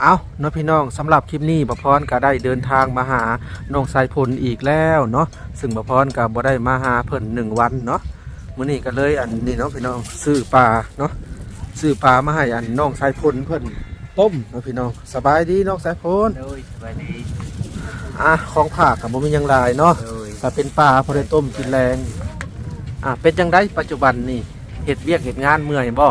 เอาเนาะพี่น้องสำหรับคลิปนี้บพรก็ได้เดินทางมาหาน้องสายพลอีกแล้วเนาะซึ่งบพรก็บ่ได้มาหาเพิ่นหนึ่งวันเนาะมื้อนี้ก็เลยอันนี้เนาะพี่น้องซื้อปลาเนาะซื้อปลามาให้อันน้องสายพลเพิ่นต้มเนาะพี่น้องสบายดีน้องสายพลโดยสบายดีอะของผักก็บ่มีหยังหลายเนาะโดยก็เป็นปลาพอได้ต้มกินแรงอะเป็นจังไดปัจจุบันนี่เฮ็ดเวียกเฮ็ดงานเมื่อยบ่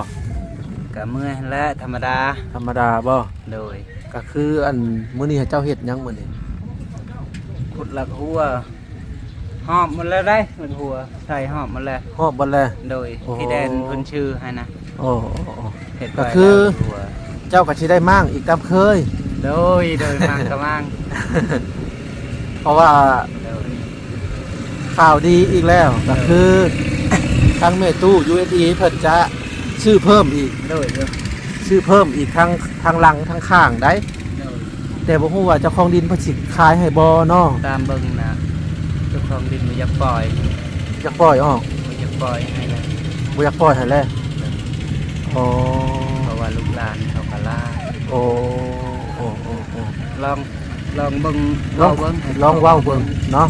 กับเมื่อยและธรรมดาธรรมดาบ่โดยก็คืออันมื้อนี้ให้เจ้าเฮ็ดหยังมื้อนี้ขุดหลักหัวหอบหมันแล้วได้หมันหัวใส่หอบหมันแล้วฮอบบ่แล โดยโอ้ พี่แดนเพิ่นชื่อให้นะโอ้โอ้โอ้เห็ดก็ไว้คือแล้วหัวเจ้าก็สิได้มั่งอีกตามเคย โดยโดยมังกะมังเพราะว่าโดย ข่าวดีอีกแล้ว ก็คือ ทางเมตู้ USD เพิ่นจะ ชื่อเพิ่มอีก โดยโดยชื่อเพิ่มอีกทางทางหลังทางข้างได้ โดยแต่บ่ฮู้ว่าเจ้าของดินเพิ่นสิขายให้บ่เนาะตามเบิ่งนะเจ้าของดินมันอยากปล่อยอยากปล่อยออกมันอยากปล่อยให้นะบ่อยากปล่อยให้แล้วอ๋อเพราะว่าลูกหลานเขากะล่าโอ้โอ้โอ้โอ้ลองลองเบิ่งลองเว้าเบิ่งให้ลองเว้าเบิ่งเนาะ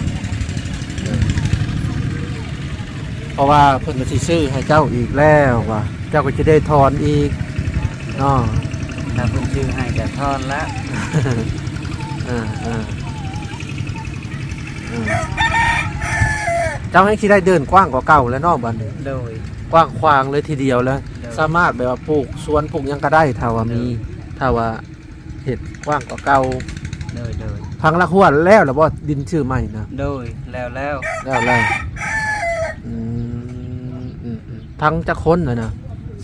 เพราะว่าเพิ่นก็สิซื้อให้เจ้าอีกแล้วว่าเจ้าก็จะได้ถอนอีกเนาะถ้าเพิ่นชื่อให้ก็ทอนละเออเออเออเจ้าให้ที่ได้เดินกว้างกว่าเก่าแล้วเนอกบ้านนี้โดย กว้างขวางเลยทีเดียวแล้วเออสามารถแบบว่าปลูกสวนปลูกหยังก็ได้ถ้าว่ามีถ้าว่าเห็ดกว้างกว่าเก่าโดยโดยพังละขวดแล้วหรือว่าดินชื่อใหม่นะ โดยแล้วแล้วแล้วแล้วอืมอืมอืมทั้งจะค้นนะนะ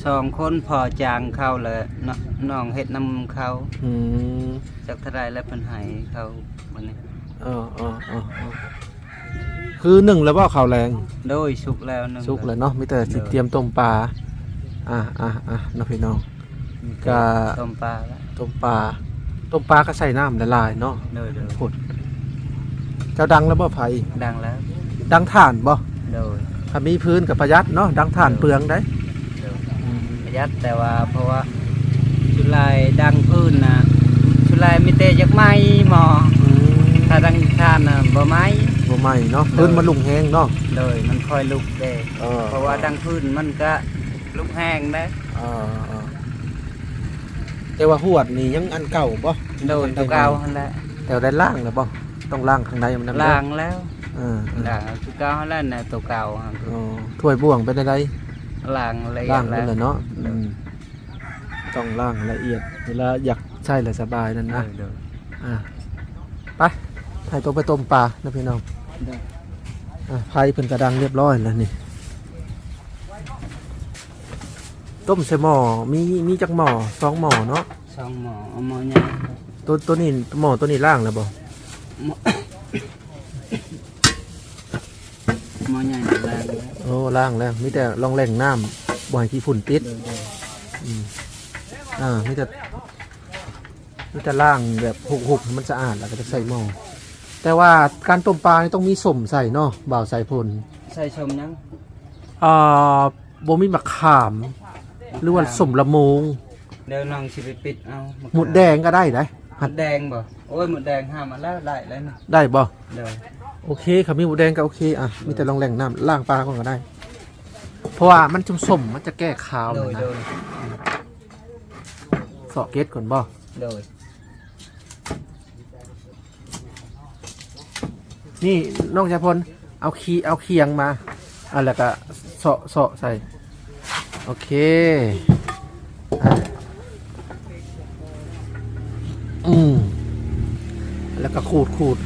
สองคนพอจางเข้าเลยนน้องเฮ็ดน้ำเขาอืมจากทรายและเพันใหายเขาวันนี้ เออเออเออเออคือหนึ่งแล้วว่าข่าวแรงโดยสุกแล้วหนึงสุกแล้วเนาะมีแต่สิเตรียมต้มปลาอ่าอ่าอ่าน้องพี่น้องก็ต้มปลาแล้วต้มปลาต้มปลาก็ใส่น้ำละลายเนาะโดยโดยผดเจ้าดังแล้วบ่ไผดังแล้วดังถ่านบ่โดยถ้ามีพื้นกับประหยัดเนาะดังถ่านเปลืองได้โดย ประหยัดแต่ว่าเพราะว่าชุลายดังพื้นนะชุลายมีแต่ยักไม้หมอถ้าดังทานนะบ่ไม้บ่ใหม่เนาะพื้นมันลุงแห้งเนาะโดยมันค่อยลุกเด้ออ เพราะว่าดังพื้นมันก็ลุกแห้งได้เออเออแต่ว่าหวดนี่ยังอันเก่าบ่โดยตัวเก่าหั่นแหละแต่ได้ล่างแล้วบ่ต้องล่างข้างในมันนำเด้อล้างแล้วเออเออล้างตัวเก่าหั่นแหล้วนะตัวเก่าหั่นอ๋อถ้วยบ่วงเป็นอะไร ล้างละเอียล่าดงแล้นั่วนแหละเนาะอืมต้องล่างละเอียด เวลาอยากใช่แหละสบายนั่นนะเดี๋ยวอะไปให้ตัวไปต้มปลานะพี่น้องเดี๋ยวอะไผ่เพิ่นกระดังเรียบร้อยแล้วนี่ ต้มใส่หม้อมีมีจักหม้อสองหม้อเนาะสองหมอเอาหมอใหญ่ตัวตัวนี้หม้อตัวนี้ล่างแล้วบ่หมอหมอใหญ่นี่ล้างแล้วโอ้ล่างแล้วมีแต่รองแหล่งน้ำบ่ให้ขี้ฝุ่นติดเดี๋ยวเดี๋ยวอืมอ่ามีแต่มีแต่ล่างแบบหุบๆให้มันสะอาดแล้วก็จะใส่หม้อแต่ว่าการต้มปลานี่ต้องมีสมใส่เนาะบ่าวใส่พลใส่ชมยังอ่าบ่มีมะขาม หรือว่าสมละโมงเดี๋ยวน้องสิไปปิดเอาหมดแดงก็ได้นะหมดแดงบ่โอ้ยหมดแดงห้ามมาแล้วได้แล้วนะได้บ่เดี๋ยวโอเคครับมีหมูแดงก็โอเคอะมีแต่ลองแหล่งน้ำล่างปลาก่อนก็ได้ เพราะว่ามันจุ่มสมมันจะแก้ขาวโดเลยยนะโดยเสาะเกตก่อนบ่โดยนี่น้องชายพลเอาคีเอาเคียงมาอะแล้วก็เสาะเสาะใส่ โอเคอะอืมแล้วก็ขูดขูด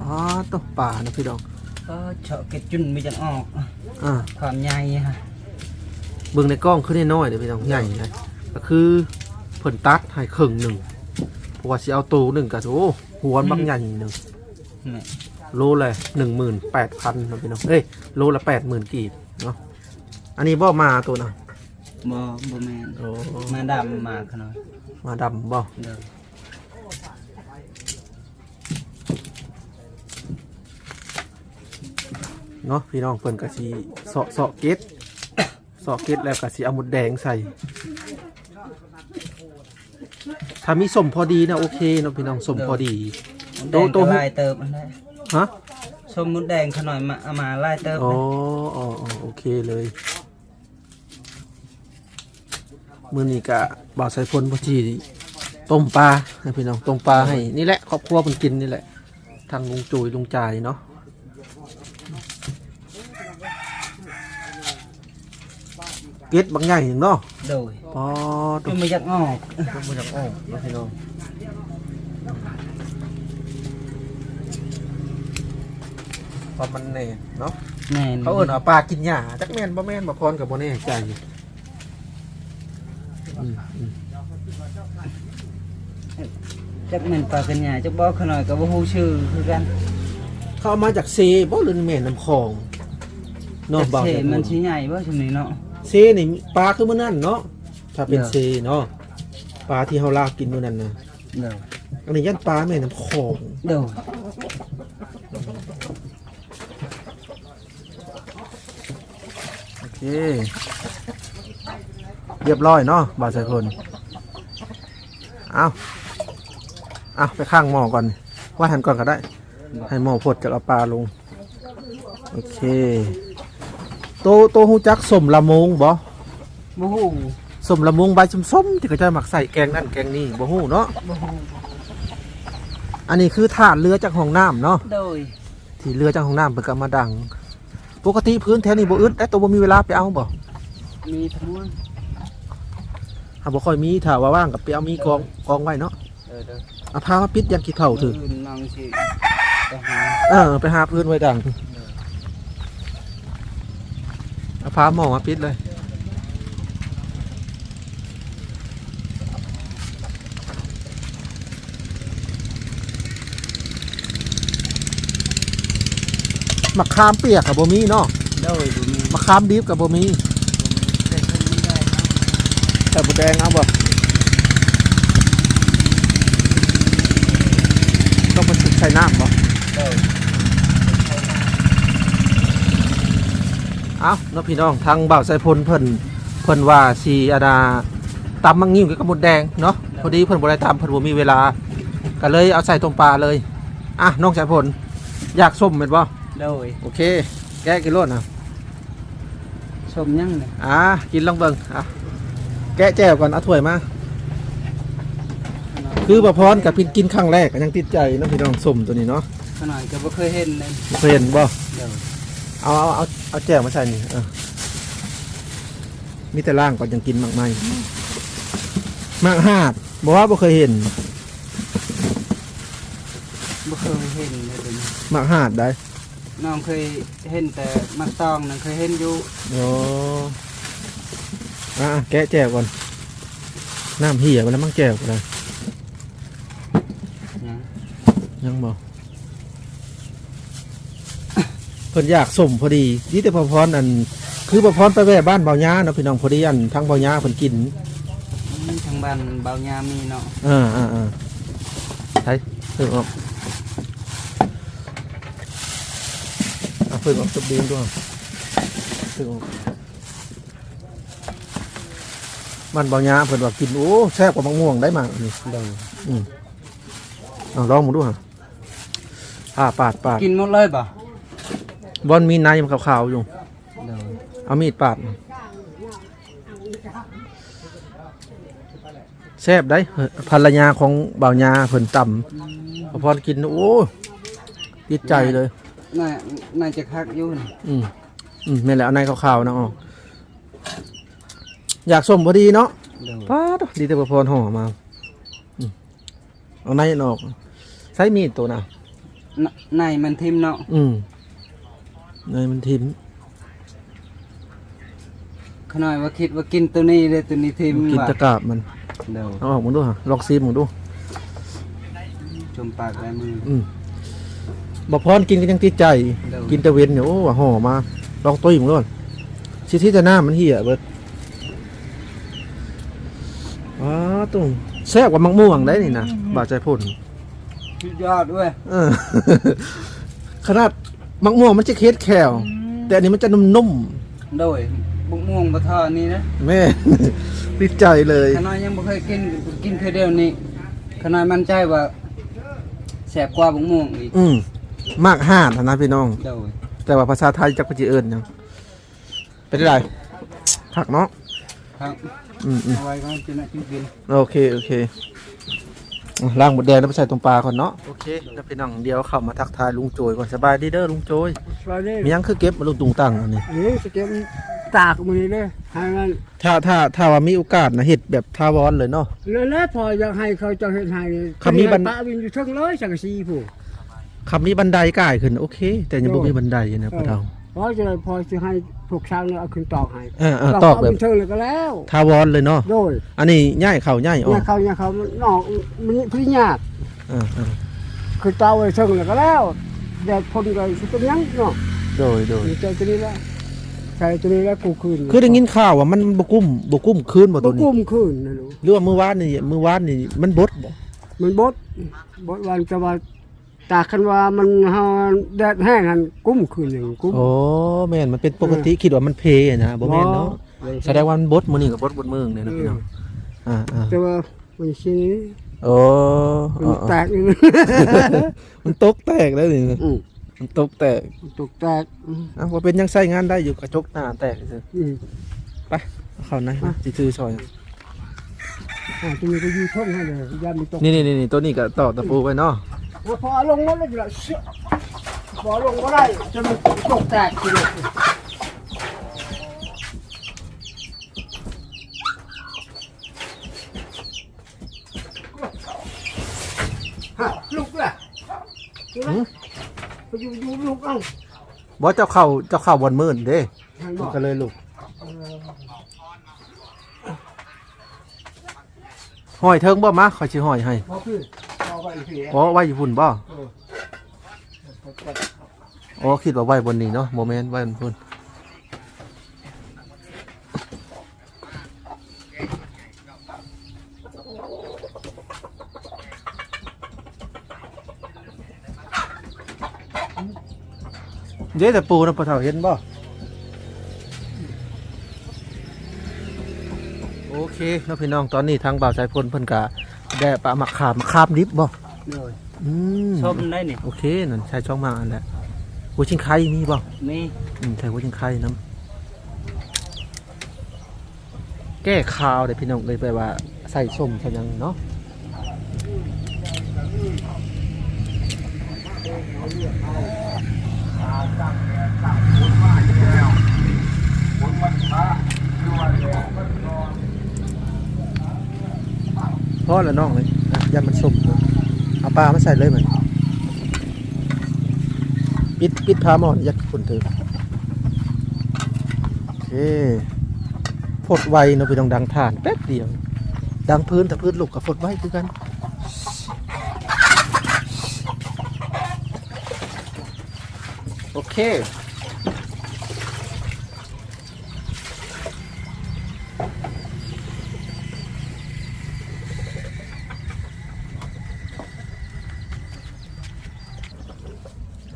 อ๋อตัวป่านะพี่ดอง ก็เฉาะเก็ดจุนมีจังออก อ่าความใหญ่ฮะเบิ่งในกล้องขึ้นน้อยๆเดี๋ยวพี่น้องใหญ่นะก็คือเพิ่นตัดให้ครึ่งหนึ่งเพราะว่าสิเอาตูหนึ่งกับโอ้หัวบักใหญ่หนึ่งนี่โลเลยหนึ่งหมื่นแปดพันนะพี่น้องเอ้ยโลละแปดหมื่นกีบเนาะอันนี้บ่มาตัวนะบ่บ่แม่นโอ้มาดำมาขนาดมาดำบ่เดี๋ย เนาะพี่น้องเพิ่นก็สิเสาะเสาะเกตเสาะเกตแล้วก็สิเอาหมดแดงใส่ ถ้ามีสมพอดีนะโอเคเนาะพี่น้องสมพอดีแดงโตก็โต ลายเติบมันได้ฮะส้มมุดแดงขน่อยมาเอามาลายเติบอ๋อนะอ๋ออ๋อโอเคเลยมื้อนี้ก็บ่าวใส่พลพอดีต้มปลาให้พี่น้องต้มปลาให้นี่แหละครอบครัวเพิ่นกินนี่แหละทางลุงจุยลุงจ่ายเนาะ ก็ดบางใหญ่เนาะโดยพอก็ไม่อยากออกต้องมาจากอ้อมเนาะพี่น้องพอมันแน่เนาะแม่นเขาเอิ้นว่าปลากินหญ้าจักแม่นบ่แม่นบ่พรกับบ่แน่ใจอืมอืมจักแม่นปลากันหยาจักบอกขน่อยก็บ่ฮู้ชื่อคือกันเขาเอามาจากเซบ่หรือแม่น้ำคลองเนาะบ่าวเสแต่มันสิใหญ่บ่ช่วงนี้เนาะ เซนี่ปลาคือมื้อนั้นเนาะถ้าเป็นเนาะเซเนาะปลาที่เฮาลากกินมื้อนั้นน่ะโดยอันนี้ยันปลาแม่น้ำคลองโดยโอเค เรียบร้อยเนาะบ่าวสายพลเอาเอาไปข้างหม้อก่อน ว่าหันก่อนก็ได้ ให้หม้อพดจากเอาปลาลง โอเคโตโตหูจักสมละมงบ่บ่ฮู้สมละมงใบส้มๆที่เขาจะหมักใส่แกงนั่นแกงนี่บ่ฮู้เนาะบ่ฮู้อันนี้คือถาดเรือจากห้องน้ำเนาะโดย ที่เรือจากห้องน้ำเปิดกมาดัง ปกติพื้นแถวนี้บ่อึดแต่ตัวบ่มีเวลาไปเอาบ่มีทั้งหมดหาบ่ค่อยมีถ้าว่าว่างกับไปเอามีกองกองไว้เนาะเออเด้อเอาพามาปิดยันขี้เถ่าถึงอื่นน้องสิไปหาเออไปหาพื้นไว้ดัง เอาพาหมอมาปิดเลย มะขามเปียกกับบ่มีเนาะโดยบ่มีมะขามดิบกับบ่มีแต่เพิ่นไม่ได้เนาะแต่บดแดงเอาบ่ต้องมาสุดใส่น้ำบ่โดย เอาเนาะพี่น้องทางบ่าวใส่พลเพิ่นเพิ่นว่าสีอาดาตำมังงิ้วกับกระบดแดงเนาะพอดีเพิ่นบ่ได้ตำเพิ่นบ่มีเวลาก็เลยเอาใส่ต้มปลาเลยอะน้องสายพลอยากส้มแม่นบ่โดยโอเค แกะกินโลดนะชมยังเลยอะกินลองเบิ่งอะแกะแจ่วก่อนเอาถ้วยมาคือประพรกับพินกินครั้งแรกก็ยังติดใจเนาะพี่น้องส้มตัวนี้เนาะขน่อยก็บ่เคยเห็นเลยเคยเห็นบ่โดยเอาเอาเอา เอาแจ่วมาใส่นี่เออมีแต่ล่างก่อนยังกินมากไม่มากหาดบอกว่าบ่เคยเห็นบ่เคยเห็นเลยเดี๋ยวนี้มากหาดได้น้องเคยเห็นแต่มักตองนั่นเคยเห็นอยู่โอ้อะแกะแจ่วก่อนน้ำเหี่ยไปแล้วมั่งแจ่วก็ได้นะยังบ่เพิ่นอยากสมพอดีนี่แต่พอพรอัน คือพอพรไปแว่บ้านเบาญาเนาะพี่น้องพอดีอันทั้งเบาญาเพิ่นกินอืมทางบ้านเบายามีเนาะอ่าอ่าอ่าใช่เพิ่งออกอะเพิ่งออกจะบีมด้วยเพิ่งออกมันเบาหยาเพิ่นว่ากินโอ้แซ่บกว่ามะม่วงได้มากนี่โดยอืมเอาลองมึงดูฮะอ่าปาดปาดกินหมดเลยป่ะ บอลมีในมันขาวๆอยู่โดยเอามีดปาดแซ่บได้เฮ้ยภรรยาของเบาหยาเพิ่นต่ำพอพอกิน โอ้ติดใจเลยน่าน่าจะคักอยู่นี่อืมอืมนี่นแหละเอาในขาวๆนะอ๋ออยากส้มพอดีเนาะโดยป้าดดีแต่พอพรห่อมาอืมเอาในออก ใช้มีดตัวน่ะนในมันทิมเนาะอืม ในมันทิมขน่อยว่าคิดว่ากินตัวนี้เลยตัวนี้ทิมกินว่ะตะกาบมันโดยเอาออกมึงดูฮะลองซีมึงดูชมปากลายมือ อืมบอกพรกินก็ยังติดใจ เดี๋ยว กินแตะเวนเนี่ยโอ้ว่าห่อมา ลองตุ้ยมึงด้วยชิที่จะหน้ามันเหี่ยเบิดว้าตุ้งแซ่บกว่ามังม่วงได้นี่นะบาดใจพ่น สุดยอดด้วยเออ ขนาด มังม่วงมันจะเค็ดแขวแต่อันนี้มันจะนุ่มโดยบุกม่วงบะทอนี่นะๆแม่ติดใจเลยขน่อยยังบ่เคยกินกินเคยเดียวนี้ขนาดมั่นใจว่าแสบกว่าบงม่วงอีกอืมมากห้านะพี่น้อง โดยแต่ว่าภาษาไทยจักพจิเอิญยังเป็นไรผักเนาะครับอืมอืมเอาไว้ก่อนจะน่ากินกินโอเคโอเคอะ ล้างหมดแดงแล้วไปใส่ตรงปลาก่อนเนาะโอเคแล้วพี่น้องเดี๋ยวเข้ามาทักทายลุงโจยก่อนสบายดีเด้อลุงโจยสวัสดีมียังคือเก็บมาลุงตุงตังอันนี้เอ้ยสเก็ตตากมือเลยให้มันถ้าถ้าถ้าว่ามีโอกาสนะเห็ดแบบทาวอนเลยเนาะ แล้วแล้วพออยากให้เขาจะเห็นให้นี่คำนี้บัน ปะวินอยู่เทั้งเลยสังกะสีผู้คำนี้บันไดก่ายขึ้นโอเค แต่ยังบ่มีบันไดนะพ่อเฒ่า เพราะจะได้พอจะให้พวกช้างเนี่ยเอาขึ้นตอกให้เออเออตอกแบบเาเทิงเลยก็แล้วทาวอนเลยเนาะโดยอันนี้ย่ายเข่าย่ายออเนี่ยกเขาเนี่ยเขามันนอกมันพิญาตเออเออคือเตาไว้เทิงเลยก็แล้วแดดพ่นก็สิเป็นหยังเนาะโดยโดยมีใจตัวนี้แล้วใช่ตัวนี้แล้วกูคืนคือได้ยินข่าวว่ามันบ่กุ้มบ่กุ้มคืนบ่บ่ตัวนี้กุ้มคืนนะลูกหรือว่ามื้อวานนี่มื้อวานนี่มันบดบ่มันบดบดวันจะว่า ตากคันว่ามันเฮาแดดแห้งหันกุ้มคืนหนึงกุ้ม โอ้แม่นมันเป็นปกติคิดว่ามันเพนะบ่แม่นเนาะแสดงว่ามันบดมื้อนี้ก็บดบดมื้อนี่เนาะพี่น้องอ่าอ่าแต่ว่ามันชิ้นนี้โอ้มันอ๋อแตกนี่ มันตกแตกแล้วนี่อืม มันตกแตกตกแตกอืมอะว่าเป็นยังใช้งานได้อยู่กระจกหน้าแตกซื่ออืมไปเอาเข้าในสิซื้อซอย อ่าตรงนี้ก็อยู่ท่องให้เลยยามมีตกนี่นี่นี่ตัวนี้ก็ตอกตะปูไว้เนาะ พอลงมาแล้วจะเชื่อพอลงก็ได้จะมันตกแตกทีเดียวฮะลุกล่ะลุกล่ะไปอยู่อยู่ลุกเอ้าบ่เจ้าเข้าเจ้าเข้าบนมื่นเด้ให้บมัอนกก็เลยลุกห้อยเทิงบ่มาขอยสิห้อยให้ พอคือพอไปอีกทีอ๋อไว้อยู่พุ่นบ่อ๋อคิดว่าไว้บนนี้เนาะโมเมนต์ไว้บนพุ่นเด้แต่ปูนะปะเฒ่าเห็นบ่โอเคเนาะพี่น้องตอนนี้ทางบ่าวสายพลเพิ่นก็ ได้ปลาหมักขามมะขามดิบบ่เลยอืมชมได้นี่โอเคนั่นใช้ช่องมาอันแหละหัวชิงไข่มีบ่มีอืมใช้หัวชิงไข่น้ำแก้ข่าวเดี๋ยวพี่น้องเลยไปว่าใส่ส้มใส่หยังเนาะพอแล้ว พอละน้องเลยอะยันมันส้มเอะเอาปลามาใส่เลยเหมือนปิดปิดพาหมอนยัดคนเถอะโอเคพดไวเนาะไปต้องดังฐานแป๊บเดียว ดังพื้นแต่พื้นลูกกับพดไวคือกันโอเค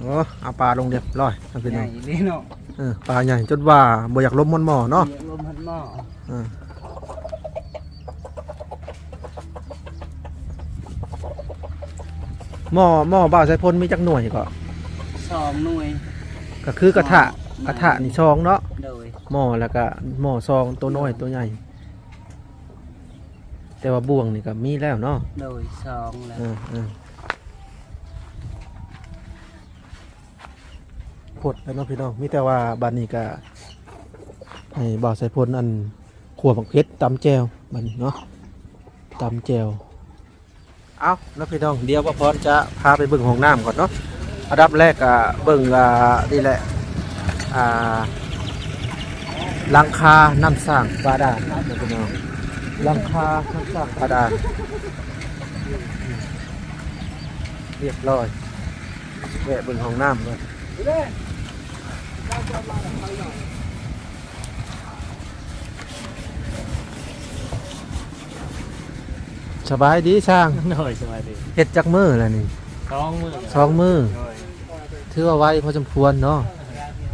โอ้เอา ปลาลงเรียบร้อยท่านพี่ใหน้ญ่องนี่เนาะเออปลาใหญ่จนว่าบ่อยากล้มมันหม้อเนาะเหยียบลมพัดหม้อเออหม้อหม้อบ่าวสายพลมีจักหน่วยก็สองหน่วยก็คือกระทะกระทะนี่ซองเนาะ โดยหม้อแล้วก็หม้อซองตัวน้อยตัวใหญ่ แต่ว่าบ่วงนี่ก็มีแล้วเนาะโดยสองแล้วเออเออ พดแล้วเนาะพี่น้องมีแต่ว่าบานนี้ก็ให้บ่าวสายพลอันขวบักเพชรตำแจวบันเนาะตำแจวเอาแล้วพี่น้องเดี๋ยวว่าพรจะพาไปเบิ่งห้องน้ำก่อนเนาะอันดับแรกอะเบิ่งอ่านี่แหละอ่าหลังคาน้ำสร้างบาดาลนะพี่น้องหลังคาน้ำสร้างบาดาลเรียบร้อยแวะเบิ่งห้องน้ำเลย สบายดีช่างโดยสวัสดีเฮ็ดจักมือแล้วนี่สองมือสองมือโดยถือว่าไวพอสมควรเนาะ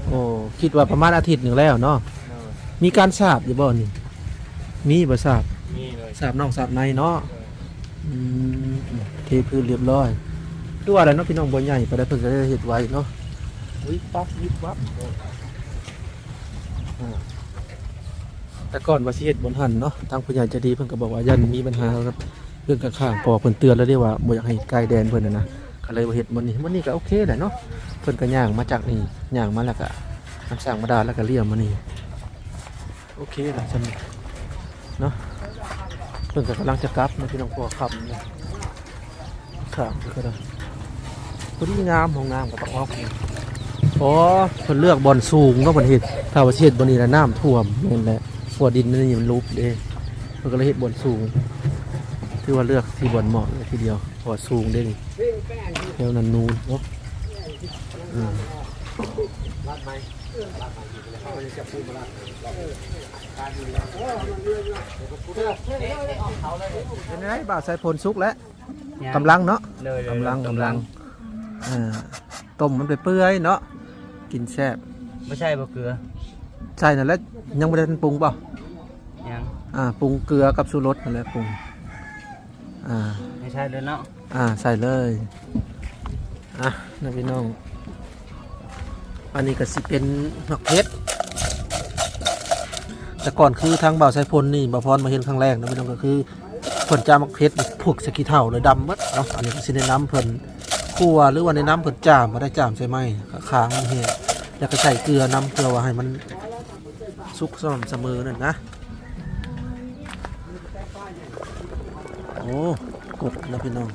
โอ้คิดว่าประมาณอาทิตย์หนึ่งแล้วเนาะโดยมีการสาบอยู่บ่นี่มีบ่สาบนี่เลยสาบนอกสาบในเนาะอืมเทพื้นเรียบร้อยคือว่าอะไรเนาะพี่น้องบ่ใหญ่ไปได้เพิ่นก็ได้เฮ็ดไว้เนาะ วิบปั๊บวิบวับอ่าแต่ก่อนว่าสิเฮ็ดบนหันเนาะทางผู้ใหญ่ใจะดีเพิ่นก็บอกว่ายันมีปัญหาครับเรื่องข้างๆพอเพิ่นเตือนแล้วเด้ว่าบ่อยากให้ไกลแดนเพิ่นน่ะนะก็เลยบ่เฮ็ดบนนี้บนนี้ก็โอเคแหละเนาะเพิ่นก็ย่างมาจากนี่ย่างมาแล้วก็น้ำสร้างมาดาแล้วก็เลี้ยงมานี่โอเคแหละซั่นเนาะเพิ่นก็กำลังจะกลับนะพี่น้องพวกขับนี่ครับก็ได้พอดีงามของน้ำก็ต้องออกอ๋ อเพิ่นเลือกบอลสูงเนาะเพิ่นเฮ็ดถ้าว่าสิเฮ็ดบนนี้แล้วน้ำท่วมนั่นแหละพวกดินนี่มันลุบเด้เพิ่นก็เลยเฮ็ดบอลสูงถือว่าเลือกที่บอลเหมาะเลยทีเดียวเพอสูงเด้นี่แถวนั้นนูนเนาะอืมเป็นไงบ่าวใส่พลสุกแล้วยังกำลังเนาะเลยเลยกำลังกำกำลัลังงอ่าต้มมันไปเปื่อยเนาะ กินแซ่บไม่ใช่บ่เกลือใช่นั่นแหละยังไม่ได้ทันปรุงเปล่ายังอ่าปรุงเกลือกับชูรสนั่นแหละปรุงอ่าไม่ใช่เลยเนาะอ่าใส่เลยอะนะพี่น้อง อันนี้ก็สิเป็นหมักเพชรแต่ก่อนคือทางบ่าวไซพลนี่บ่าวพรมาเห็นครั้งแรกนะพี่น้องก็คือเพิ่นจามักเพชรนี่พวกสกีเท่าเลยดำหมดเนาะอันนี้ก็สิในน้ำเพิ่น คั่วหรือว่าในน้ำเพิ่นจามมาได้จามใช่ไหมค้างมันเหี่ยแล้วก็ใส่เกลือน้ำเกลือว่าให้มันสุกสม่ำเสมอนั่นนะ โอ้กดนะพี่น้อง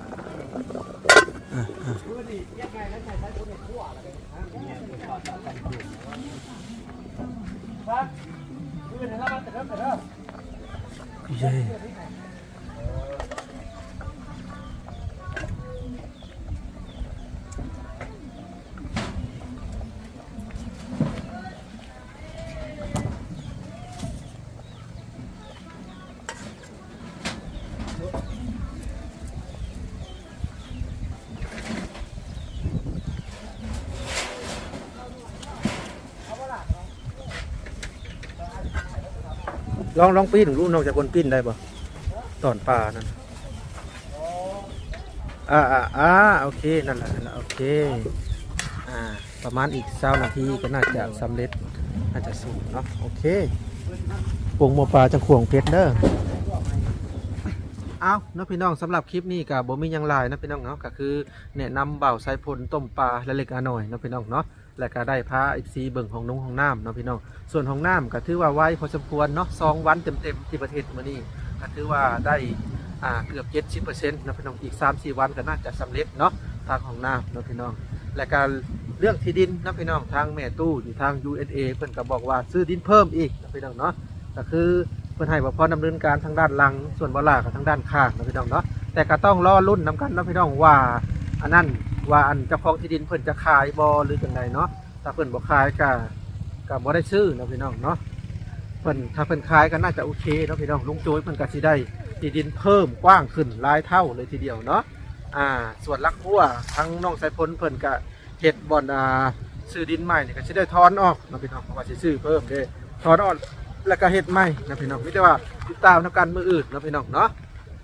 อะอะเย้ ลองลองปิ้นรู้นอกจากคนปิ้นได้ปะตอนปลานั่นอ่าอ่าอ่าโอเคนั่นแหละนั่นแหละโอเคอ่าประมาณอีกเช้านาทีก็น่าจะสำเร็จน่าจะสุกเนาะโอเคปรุงหมอปลาจะขวงเพชรเด้อเอาเนาะพี่น้องสำหรับคลิปนี้กับบ่มียังลายนะพี่น้องเนาะก็คือแนะนำเบาไซพลต้มปลาและเล็กอาหน่อยนะพี่น้องเนาะ และก็ได้พาอีกซีเบิ่งของนุ่งของน้ำเนาะพี่น้อง ส่วนของน้ำก็ถือว่าไวพอสมควรเนาะสองวันเต็มๆที่ประเทศมานี่ก็ถือว่าได้อ่าเกือบเจ็ดสิบเปอร์เซ็นต์นะพี่น้องอีกสามสี่วันก็น่าจะสำเร็จเนาะทางของน้ำเนาะพี่น้อง และการเรื่องที่ดินนะพี่น้องทางแม่ตู้อยู่ทาง USA เพิ่อนก็บอกว่าซื้อดินเพิ่มอีกนะพี่น้องเนาะก็คือเพิ่อนให้บ่พอดำเนินการทางด้านหลัง ส่วนบ่ลากับทางด้านข้างนะพี่น้องเนาะแต่ก็ต้องรอรุ่นนํกันนะพี่น้องว่า อันนั้นว่าอันเจ้าของที่ดินเพิ่นจะขายบ่หรือจังไดเนาะถ้าเพิ่นบ่ขายก็ก็บ่ได้ซื้อนะพี่น้องเนาะเพิ่นถ้าเพิ่นขายก็น่าจะโอเคเนาะพี่น้องลุงโจ้ยเพิ่นก็สิได้ที่ดินเพิ่มกว้างขึ้นหลายเท่าเลยทีเดียวเนาะอ่าส่วนลักหัวทั้งน้องสายพลเพิ่นก็เฮ็ดบ่อนอ่าซื้อดินใหม่นี่ก็สิได้ถอนออกนะพี่น้องเพราะว่าสิซื้อเพิ่มเด้ถอนออกแล้วก็เฮ็ดใหม่นะพี่น้องมีแต่ว่าติดตามทำกันมืออื่นนะพี่น้องเนาะ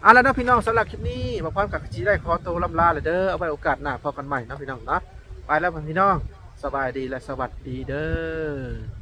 อะแล้วเนาะพี่น้องสำหรับคลิปนี้มาพร้อมกับจีได้ขอตัวลำลาเลยเด้อเอาไว้โอกาสหน้าพบกันใหม่นะพี่น้องนะไปแล้วพี่น้องสบายดีและสวัสดีเด้อ